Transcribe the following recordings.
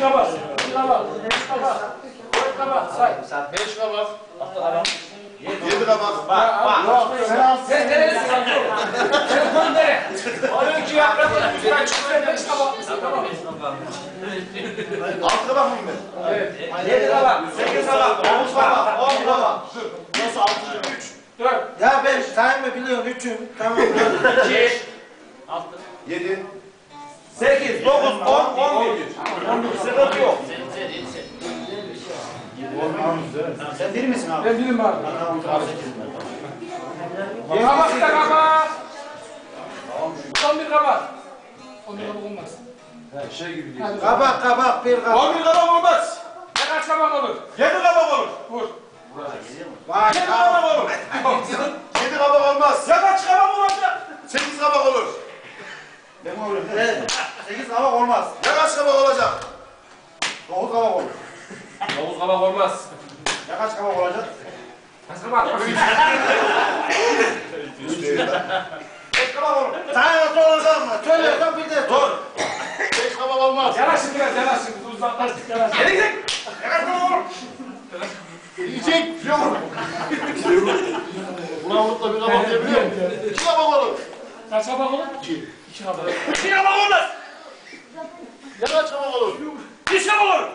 kabak, iki kabak, üç kabak, dört kabak say. Beş kabak. Yedi kabak. Yok, sen al. Sen neredesin? Sen konu nere? Onun iki yaprak, ben çıkıyorum beş kabak. Tamam. Altı kabak mıyım ben? Evet. Yedi kabak, sekiz kabak, Dokuz kabak. On kabak. Nasıl altı? Üç. dört, Ya ben sayımı biliyorum üçüm. Tamam. iki, Yedi. 8, 9, 10, 11. Sıkıntı yok. Sen diri misin abi? ben bilim abi. Kabak da kabak. On bir kabak. On bir kabak olmaz. Şey gibi değil. Kabak kabak bir kabak. On bir kabak olmaz. Ne kaç kabak olur? Yedi kabak olur. Vur. Yedi kabak olur. Yedi kabak olmaz. Ya kaç kabak olacak? Sekiz kabak olur. Ben oğlum. Evet. 8 kabak olmaz. Ya kaç kabak olacak? 9 kabak olur. Dokuz kabak olmaz. Ya kaç kabak olacak? Kaç kabak? Üç değil lan. Beş kabak olur. Sayın soracağım mı? Söylüyorsan bir de sor. Beş kabak olmaz. Yanaşın biraz yanaşın. Uzaklaştık yanaşın. Geri gidin. Ya kaç kabak olur? Yiyecek. Yok. Buna vurup da bir kabak diyebiliyor musun? İki kabak olur. Kaç kabak olur? İki. İki kabak. İki kabak olmaz. Ya kaç kabak olur? Üç kabak olur.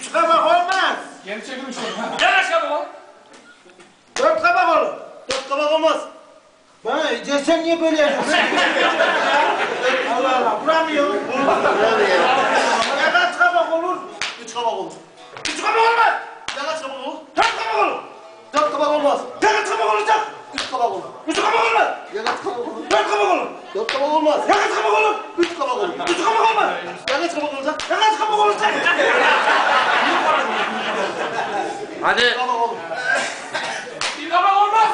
3 kabak olmaz. Geri çekilin şunu. Ya kaç kabak olur? 4 kabak olur. 4 kabak olmaz. Bana sen niye böyle yapıyorsun? Allah Allah. Vuramıyor. Ya kaç kabak olur? Üç kabak olur. Üç kabak olmaz. Ya kaç kabak olur? Dört kabak olur. Dört kabak olmaz. Olacak? Üç kabak olur. Üç kabak olmaz. Ya kaç kabak olur? Dört kabak olur. Dört kabak olmaz. Ya kaç kabak olur? Üç kabak olur. Üç kabak olmaz. Ya kaç kabak olacak? Ya kaç kabak olacak? Hadi. Kabak olur. Bir kabak olmaz.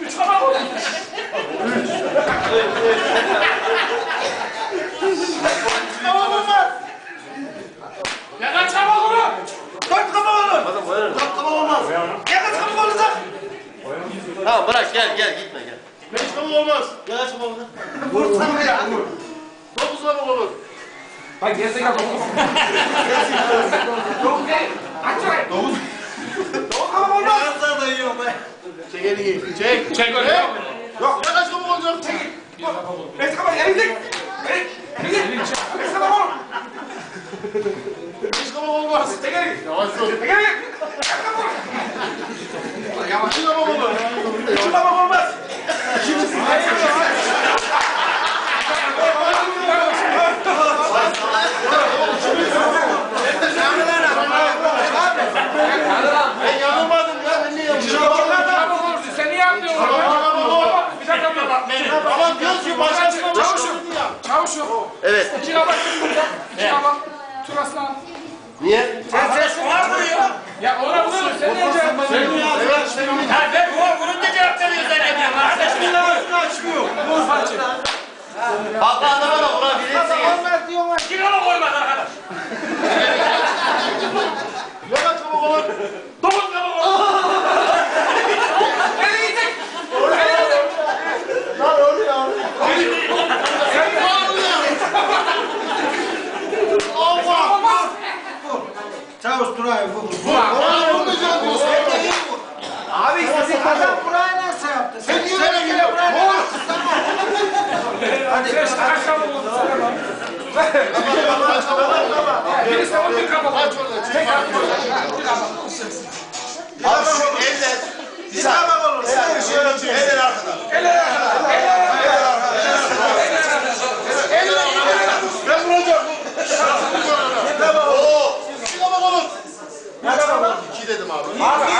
Üç kabak olur. Kabak olmaz. Ya kaç kabak olur? Dört kabak olur. Dört kabak olmaz. Ya kaç kabak olacak? Tamam bırak gel gel gitme gel. Beş kabak olmaz. Ya kaç kabak olur? Vursana ya. Vur. Dokuz kabak olur. Bak gerizekalı dokuz. Dokuz değil. Aç şurayı. Dokuz. Dokuz kabak olmaz. Ben sana da yiyorum be. Çek elini. Çek. Çek öyle. Yok. Ya kaç kabak olacak? Çek. Beş kabak erittik. Elini çek. Beş kabak olur. Beş kabak olmaz. Çek elini. Yavaş dur. Çek elini. Yavaş. İki kabak olur. Üç kabak olmaz. Ben yanılmadım ya. Ben niye yanılmadım? Kabak olursun. Sen niye yapmıyorsun? Bir dakika bir dakika. Ama diyorsun ki başkasına Çavuşum. başkasın Çavuşum. Evet. İki kabak kim burada? İki kabak. Turaslan. Niye? Sen ses var mı ya? Ona vurursun. Sen niye cevap veriyorsun? Evet. Ha ben bunun da cevap veriyor zannediyorum arkadaşım. Ağzını açmıyor. Dur Fatih. Haklı adama da vurabilirsin. Olmaz diyorsun. İki kabak olmaz arkadaş. Ya kaç kabak olur? Dokuz kabak olur. Nereye gidecek? Lan öyle ya. Allah. Olmaz. Çavuş Turay'ı vur. Bana vurmayacağım diyorsun. Abi işte adam Turay'ı nasıl yaptı? Sen niye Sen böyle kere geliyorsun? Turay'ı Vur. Hadi. Beş kaç kabak oldu? Söyle bana. Kaç kabak olur? Birisi on bir kabak Kaç oldu. orada? Çek abi. Bir kabak. Abi şu eller. Bir kabak olur. Eller şöyle Eller arkada. Eller arkada. Eller arkada. Eller arkada. Ben vuracağım. Oo. İki kabak olur. İki dedim abi. Abi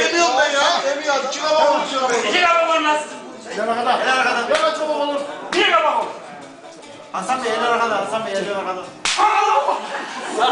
Yemiyorum ben ya. Yemiyorum. İki kabak olur. İki kabak olmaz. Eller arkada. Eller arkada. Ya kaç kabak olur? Bir kabak olur. Hasan Bey eller arkada. Hasan Bey eller arkada. Ne